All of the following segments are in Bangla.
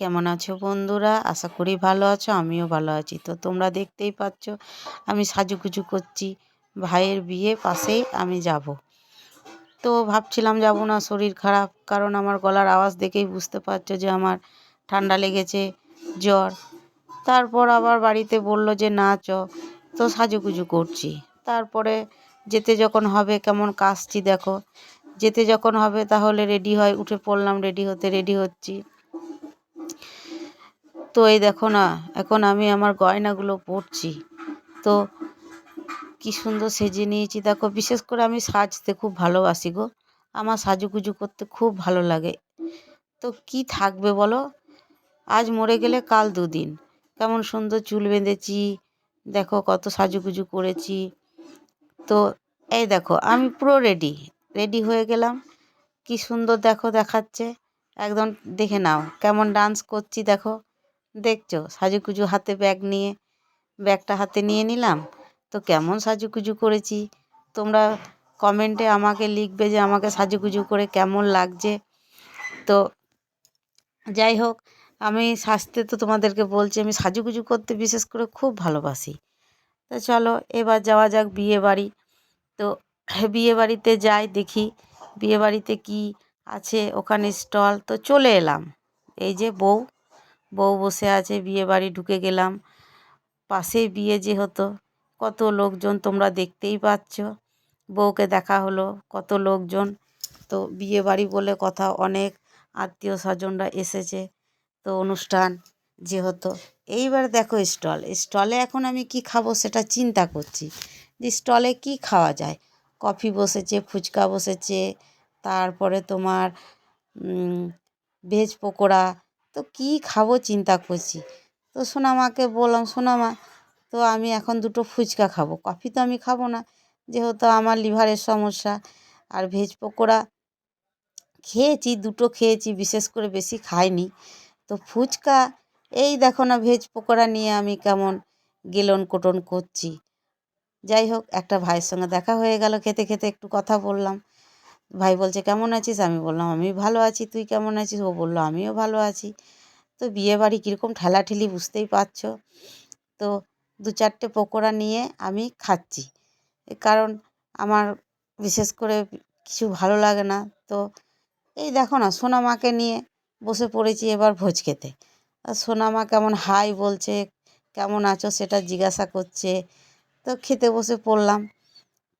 কেমন আছো বন্ধুরা? আশা করি ভালো আছো, আমিও ভালো আছি। তো তোমরা দেখতেই পাচ্ছ, আমি সাজুগুজু করছি। ভাইয়ের বিয়ে পাশেই আমি যাব। তো ভাবছিলাম যাব না, শরীর খারাপ, কারণ আমার গলার আওয়াজ দেখেই বুঝতে পারছ যে আমার ঠান্ডা লেগেছে, জ্বর। তারপর আবার বাড়িতে বলল যে, না চ। তো সাজুগুজু করছি। তারপরে যেতে যখন হবে, কেমন কাশছি দেখো। যেতে যখন হবে তাহলে রেডি হয়, উঠে পড়লাম, রেডি হতে, রেডি হচ্ছি। তো এই দেখো না, এখন আমি আমার গয়নাগুলো পরছি। তো কি সুন্দর সেজে নিয়েছি। দেখো, বিশেষ করে আমি সাজতে খুব ভালোবাসি গো। আমার সাজুগুজু করতে খুব ভালো লাগে। তো কি থাকবে বলো? আজ মরে গেলে কাল দুদিন। কেমন সুন্দর চুল বেঁধেছি। দেখো, কত সাজুগুজু করেছি। তো এই দেখো, আমি পুরো রেডি রেডি হয়ে গেলাম। কি সুন্দর দেখো দেখাচ্ছে। একদম দেখে নাও, কেমন ডান্স করছি দেখো। দেখছ? সাজুকুজু হাতে ব্যাগ নিয়ে, ব্যাগটা হাতে নিয়ে নিলাম। তো কেমন সাজুকুজু করেছি? তোমরা কমেন্টে আমাকে লিখবে যে আমাকে সাজুগুজু করে কেমন লাগছে। তো যাই হোক, আমি সাজতে তো তোমাদেরকে বলছি, আমি সাজুগুজু করতে বিশেষ করে খুব ভালোবাসি। তো চলো, এবার যাওয়া যাক বিয়ে বাড়ি। তো বিয়ে বাড়িতে যাই দেখি, বিয়ে বাড়িতে কী আছে ওখানে স্টল। তো চলে এলাম। এই যে বউ। বউ বসে আছে, বিয়ে বাড়ি ঢুকে গেলাম। পাশেই বিয়ে যে হতো, কত লোকজন তোমরা দেখতেই পাচ্ছ। বউকে দেখা হলো, কত লোকজন। তো বিয়ে বাড়ি বলে কথা অনেক আত্মীয় স্বজনরা এসেছে, তো অনুষ্ঠান যে হতো। এইবার দেখো স্টল, স্টলে এখন আমি কি খাব সেটা চিন্তা করছি যে স্টলে কি খাওয়া যায়? কফি বসেছে, ফুচকা বসেছে, তারপরে তোমার ভেজ পকোড়া তো কী খাব চিন্তা করছি। তো সোনামাকে বললাম, সোনামা, তো আমি এখন দুটো ফুচকা খাব। কফি তো আমি খাব না, যেহেতু আমার লিভারের সমস্যা আর ভেজ পকোড়া খেয়েছি, দুটো খেয়েছি, বিশেষ করে বেশি খাইনি। তো ফুচকা, এই দেখো না ভেজ পকোড়া নিয়ে আমি কেমন গেলন কোটন করছি। যাই হোক, একটা ভাইয়ের সঙ্গে দেখা হয়ে গেল, খেতে খেতে একটু কথা বললাম। ভাই বলছে, কেমন আছিস? আমি বললাম, আমি ভালো আছি। তুই কেমন আছিস? ও বলল, আমিও ভালো আছি। তো বিয়েবাড়ি কীরকম ঠেলাঠেলি বুঝতেই পারছ। তো দু চারটে পকোড়া নিয়ে আমি খাচ্ছি। কারণ আমার বিশেষ করে কিছু ভালো লাগে না। তো এই দেখো না সোনামাকে নিয়ে বসে পড়েছি এবার ভোজ খেতে। সোনামা কেমন হাই বলছে, কেমন আছো? সেটা জিজ্ঞাসা করছে। তো খেতে বসে পড়লাম।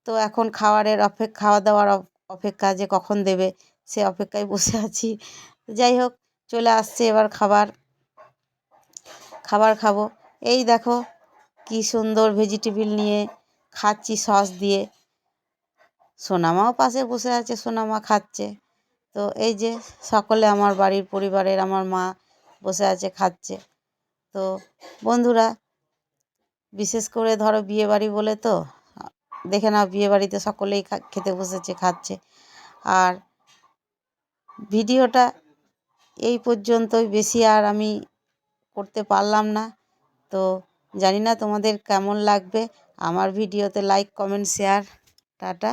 তো এখন খাবারের অপেক্ষা খাওয়া দাওয়ার অপেক্ষা যে কখন দেবে, সে অপেক্ষায় বসে আছি। যাই হোক, চলে আসছে এবার খাবার। খাবার খাব। এই দেখো, কি সুন্দর ভেজিটেবিল নিয়ে খাচ্ছি সস দিয়ে। সোনামাও পাশে বসে আছে, সোনামা খাচ্ছে। তো এই যে সকলে আমার বাড়ির পরিবারের আমার মা বসে আছে, খাচ্ছে। তো বন্ধুরা, বিশেষ করে ধরো বিয়েবাড়ি বলে তো দেখে নাও, বিয়েবাড়িতে সকলেই খেতে বসেছে, খাচ্ছে। আর ভিডিওটা এই পর্যন্তই, বেশি আর আমি করতে পারলাম না। তো জানি না তোমাদের কেমন লাগবে। আমার ভিডিওতে লাইক কমেন্ট শেয়ার টাটা।